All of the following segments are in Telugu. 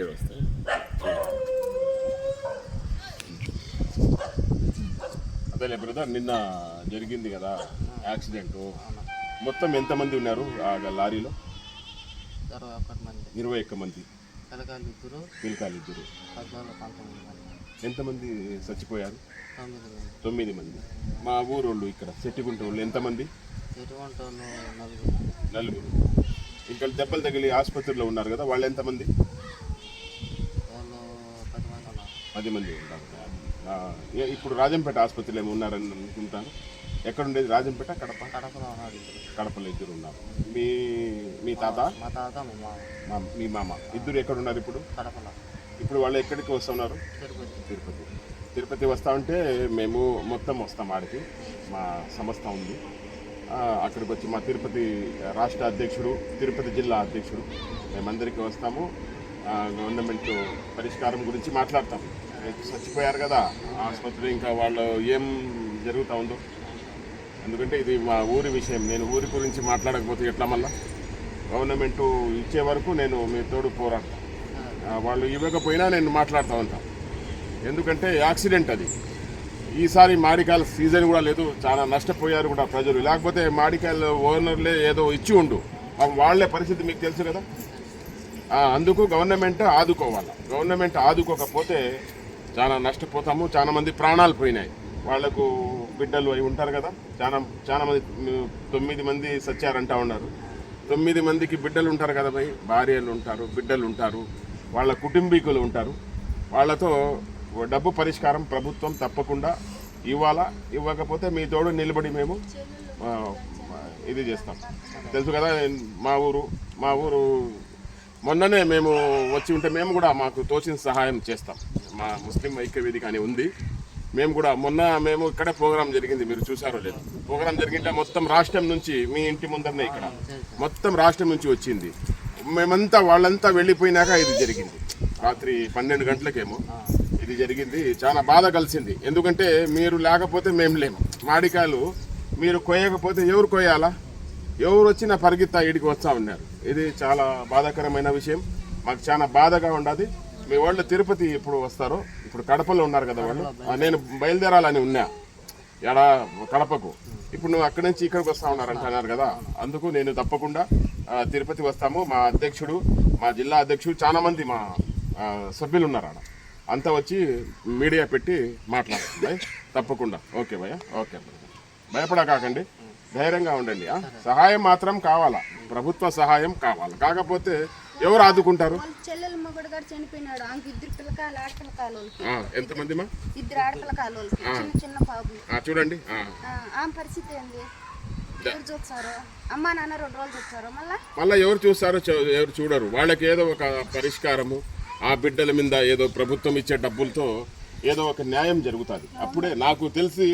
ఇక్కడ వస్తాయి అదేలే బ్రదర్ నిన్న జరిగింది కదా యాక్సిడెంట్ మొత్తం ఎంతమంది ఉన్నారు ఆ లారీలో? ఇరవై ఒక్క మంది. పిలకాలు ఇద్దరు. ఎంతమంది చచ్చిపోయారు? తొమ్మిది మంది. మా ఊరోళ్ళు ఇక్కడ సెట్టిగుంట వాళ్ళు ఎంతమంది నలుగురు. ఇంకా దెబ్బలు తగిలి ఆసుపత్రిలో ఉన్నారు కదా వాళ్ళు ఎంతమంది వాళ్ళు పది మంది ఉన్నారు పది మంది ఏ- ఇప్పుడు రాజంపేట ఆసుపత్రిలో ఏమో ఉన్నారని అనుకుంటాను. ఎక్కడ ఉండేది? రాజంపేట? కడప. కడపలో ఉన్నారు కడపలో ఇద్దరు ఉన్నారు. మీ మీ తాత? మా తాత మా మామ. మా మీ మామ. ఇద్దరు ఎక్కడ ఉన్నారు ఇప్పుడు? కడపలో. ఇప్పుడు వాళ్ళు ఎక్కడికి వస్తున్నారు? తిరుపతి. తిరుపతి. తిరుపతి వస్తా ఉంటే మేము మొత్తం వస్తాం ఆడికి. మా సంస్థ ఉంది. అక్కడికి వచ్చి మా తిరుపతి రాష్ట్ర అధ్యక్షుడు తిరుపతి జిల్లా అధ్యక్షుడు. మేమందరికీ వస్తాము. గవర్నమెంట్ పరిష్కారం గురించి మాట్లాడతాం. చచ్చిపోయారు కదా ఆసుపత్రి ఇంకా వాళ్ళు ఏం జరుగుతూ ఉందో. ఎందుకంటే ఇది మా ఊరి విషయం. నేను ఊరి గురించి మాట్లాడకపోతే ఎట్లా మళ్ళా? గవర్నమెంట్ ఇచ్చే వరకు నేను మీ తోడు పోరాడతాను వాళ్ళు ఇవ్వకపోయినా నేను మాట్లాడుతూ ఉంటాను ఎందుకంటే యాక్సిడెంట్ అది. ఈసారి మాడికాయల సీజన్ కూడా లేదు. చాలా నష్టపోయారు కూడా ప్రజలు. లేకపోతే మాడికాయల ఓనర్లే ఏదో ఇచ్చి ఉండు. పాపం వాళ్ళే పరిస్థితి మీకు తెలుసు కదా. అందుకు గవర్నమెంట్ ఆదుకోవాలి. గవర్నమెంట్ ఆదుకోకపోతే చాలా నష్టపోతాము చాలా మంది ప్రాణాలు పోయినాయి. వాళ్ళకు బిడ్డలు అయి ఉంటారు కదా చాలా చాలా మంది తొమ్మిది మంది సచ్చారంటా ఉన్నారు. తొమ్మిది మందికి బిడ్డలు ఉంటారు కదా భయ్ భార్యలు ఉంటారు బిడ్డలు ఉంటారు వాళ్ళ కుటుంబీకులు ఉంటారు. వాళ్ళతో డబ్బు పరిష్కారం ప్రభుత్వం తప్పకుండా ఇవ్వాలా ఇవ్వకపోతే మీ తోడు నిలబడి మేము ఇది చేస్తాం. తెలుసు కదా మా ఊరు మా ఊరు మొన్ననే మేము వచ్చి ఉంటే మేము కూడా మాకు తోచిన సహాయం చేస్తాం. మా ముస్లిం ఐక్య వేదిక అని ఉంది. మేము కూడా మొన్న మేము ఇక్కడే ప్రోగ్రాం జరిగింది. మీరు చూసారో లేదు. ప్రోగ్రాం జరిగింటే మొత్తం రాష్ట్రం నుంచి మీ ఇంటి ముందరనే ఇక్కడ. మొత్తం రాష్ట్రం నుంచి వచ్చింది. మేమంతా వాళ్ళంతా వెళ్ళిపోయినాక ఇది జరిగింది. రాత్రి పన్నెండు గంటలకేమో ఇది జరిగింది. చాలా బాధ కలిసింది. ఎందుకంటే మీరు లేకపోతే మేము లేము. మాడికాయలు మీరు కొయ్యకపోతే ఎవరు కొయ్యాలా? ఎవరు వచ్చినా పరిగెత్తా ఇడికి వస్తా ఉన్నారు. ఇది చాలా బాధాకరమైన విషయం. మాకు చాలా బాధగా ఉండదు. మీ వాళ్ళు తిరుపతి ఎప్పుడు వస్తారో ఇప్పుడు కడపలో ఉన్నారు కదా వాళ్ళు. నేను బయలుదేరాలని ఉన్నా. ఎడ కడపకు. ఇప్పుడు నువ్వు అక్కడి నుంచి ఇక్కడికి వస్తా ఉన్నారు అంటున్నారు కదా. అందుకు నేను తప్పకుండా తిరుపతి వస్తాము. మా అధ్యక్షుడు మా జిల్లా అధ్యక్షుడు చాలా మంది మా సభ్యులు ఉన్నారు ఆడ. అంతా వచ్చి మీడియా పెట్టి మాట్లాడాలి తప్పకుండా. ఓకే భయ్య. ఓకే. భయపడకాకండి. ధైర్యంగా ఉండండి? సహాయం మాత్రం కావాలా? ప్రభుత్వ సహాయం కావాలి? కాకపోతే ఎవరు ఆదుకుంటారు? వాళ్ళ చెల్లెలు మొగుడు గారు చనిపోయినాడు. ఆమెకి ఇద్దరు పిల్లకాయలు ఆడపిల్లకాయలు వాళ్ళకి ఆ, ఎంతమంది ఇద్దరు ఆడపిల్లకాయలు చిన్న చిన్న చూడండి ఆ. ఆ, ఆమె పరిస్థితి ఏంది? ఎవరు చూస్తారు? అమ్మా నాన్న రెండు రోజులు చూస్తారు మళ్ళా? మళ్ళీ ఎవరు చూస్తారో ఎవరు చూడరు. వాళ్ళకి ఏదో ఒక పరిష్కారము ఆ బిడ్డల మీద ఏదో ప్రభుత్వం ఇచ్చే డబ్బులతో ఏదో ఒక న్యాయం జరుగుతుంది. అప్పుడే నాకు తెలిసి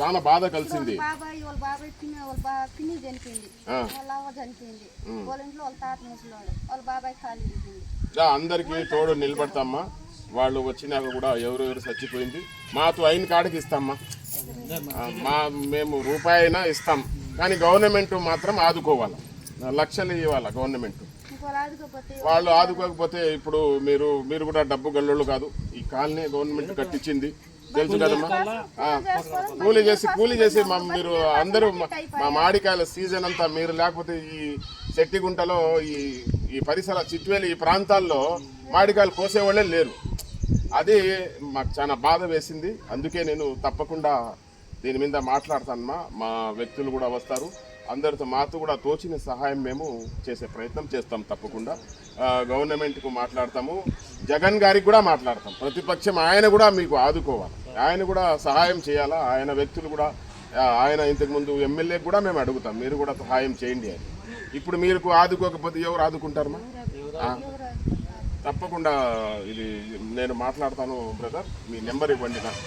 చాలా బాధ కలిసింది. బాబాయ్ వాళ్ళ బాబాయ్ పిన్ని వాళ్ళ బా పిన్ని చనిపోయింది. ఆ. వాళ్ళ అవ్వ చనిపోయింది. వాళ్ళ ఇంట్లో వాళ్ళ తాత ముసలోడు. వాళ్ళ బాబాయ్ ఖాళీ అయిపోయింది. రా, అందరికీ తోడు నిలబడతామ్మా. వాళ్ళు వచ్చినాక కూడా ఎవరెవరు చచ్చిపోయింది. మాతో అయిన కాడికి ఇస్తామ్మా. మా మేము రూపాయి అయినా ఇస్తాం. కానీ గవర్నమెంట్ మాత్రం ఆదుకోవాలి. లక్షలు ఇవ్వాలి గవర్నమెంట్. వాళ్ళు ఆదుకోకపోతే ఇప్పుడు మీరు మీరు కూడా డబ్బు గల్లోళ్ళు కాదు. ఈ కాలనీ గవర్నమెంట్ కట్టించింది. తెలుసు కదమ్మా? కూలీ చేసి కూలీ చేసి మా మీరు అందరూ మా- మా మామిడికాయల సీజన్ అంతా మీరు లేకపోతే ఈ శెట్టిగుంటలో ఈ ఈ పరిసర చిట్వేలి ఈ ప్రాంతాల్లో మామిడికాయలు కోసేవాళ్ళే లేరు. అది మాకు చాలా బాధ వేసింది. అందుకే నేను తప్పకుండా దీని మీద మాట్లాడతానమ్మా. మా వ్యక్తులు కూడా వస్తారు. అందరితో మాతో కూడా తోచిన సహాయం మేము చేసే ప్రయత్నం చేస్తాం తప్పకుండా. గవర్నమెంట్కు మాట్లాడతాము. జగన్ గారికి కూడా మాట్లాడతాం. ప్రతిపక్షం ఆయన కూడా మీకు ఆదుకోవాలి. ఆయన కూడా సహాయం చేయాలా? ఆయన వ్యక్తులు కూడా ఆయన ఇంతకుముందు ఎమ్మెల్యే కూడా మేము అడుగుతాం. మీరు కూడా సహాయం చేయండి అని. ఇప్పుడు మీరు ఆదుకోకపోతే ఎవరు ఆదుకుంటారమ్మా తప్పకుండా ఇది నేను మాట్లాడతాను బ్రదర్. మీ నెంబర్ ఇవ్వండి నాకు.